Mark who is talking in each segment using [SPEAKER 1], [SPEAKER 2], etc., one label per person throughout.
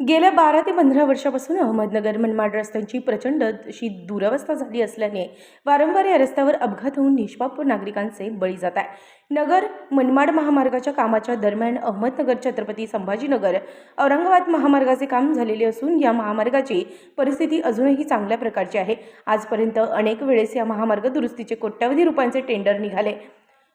[SPEAKER 1] गेल्या बारा ते पंधरा वर्षापासून अहमदनगर मनमाड रस्त्यांची प्रचंड अशी दुरावस्था झाली असल्याने वारंवार या रस्त्यावर अपघात होऊन निष्पाप नागरिकांचे बळी जात आहे. नगर मनमाड महामार्गाच्या कामाच्या दरम्यान अहमदनगर छत्रपती संभाजीनगर औरंगाबाद महामार्गाचे काम झालेले असून या महामार्गाची परिस्थिती अजूनही चांगल्या प्रकारची आहे. आजपर्यंत अनेक वेळेस या महामार्ग दुरुस्तीचे कोट्यावधी रुपयांचे टेंडर निघाले.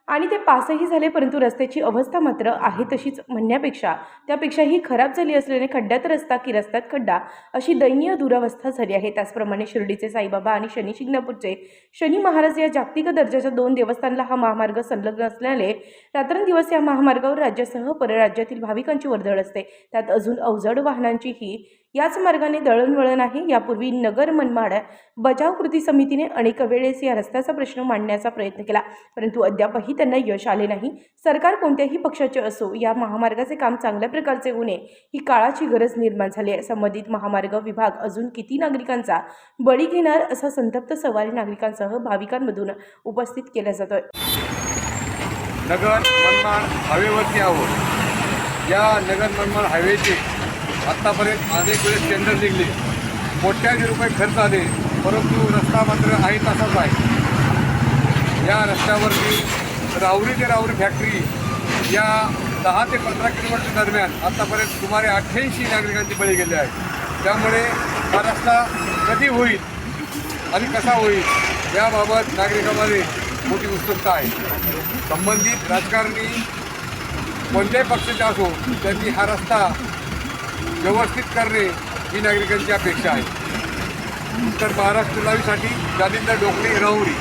[SPEAKER 1] आणि ते पासही झाले परंतु रस्त्याची अवस्था मात्र आहे तशीच म्हणण्यापेक्षा. त्यापेक्षाही खराब झाली असल्याने खड्ड्यात रस्ता की रस्त्यात खड्डा अशी दयनीय दुरावस्था झाली आहे. त्याचप्रमाणे शिर्डीचे साईबाबा आणि शनी शिंगणापूरचे. शनी महाराज या जागतिक दर्जाच्या दोन देवस्थानला हा महामार्ग संलग्न असल्याने रात्रंदिवस या महामार्गावर राज्यासह परराज्यातील भाविकांची वर्दळ असते. त्यात अजून अवजड वाहनांचीही याच मार्गाने दळणवळण आहे. यापूर्वी नगर मनमाड बचाव कृती समितीने अनेक वेळेस या रस्त्याचा प्रश्न मांडण्याचा प्रयत्न केला. परंतु अद्यापही त्यांना यश आले नाही. सरकार कोणत्याही पक्षाचे असो या महामार्गाचे काम चांगल्या प्रकारचे होणे ही काळाची गरज निर्माण झाली आहे. संबंधित महामार्ग विभाग अजून किती नागरिकांचा बळी घेणार असा संतप्त सवाल नागरिकांसह भाविकांमधून उपस्थित केला जातोय.
[SPEAKER 2] नगर मनमाड हायवेवरती आहोत. या नगर मनमाड हायवेचे आत्तापर्यंत अनेक वेळेस टेंडर निघले. कोट्यावधी रुपये खर्च आले परंतु रस्ता मात्र आहे तसाच आहे. या रस्त्यावरती रावरी ते रावरी फॅक्टरी या दहा ते पंधरा किलोमीटर दरम्यान आत्तापर्यंत सुमारे अठ्ठ्याऐंशी नागरिकांचे बळी गेले आहेत त्यामुळे हा रस्ता कधी होईल आणि कसा होईल याबाबत नागरिकांमध्ये मोठी उत्सुकता आहे. संबंधित राजकारणी कोणत्याही पक्षाचे असो त्यांनी हा रस्ता व्यवस्थित करणे ही नागरिकांची अपेक्षा आहे. उत्तर महाराष्ट्र चुनावीसाठी जालिंदर डोकले राहुरी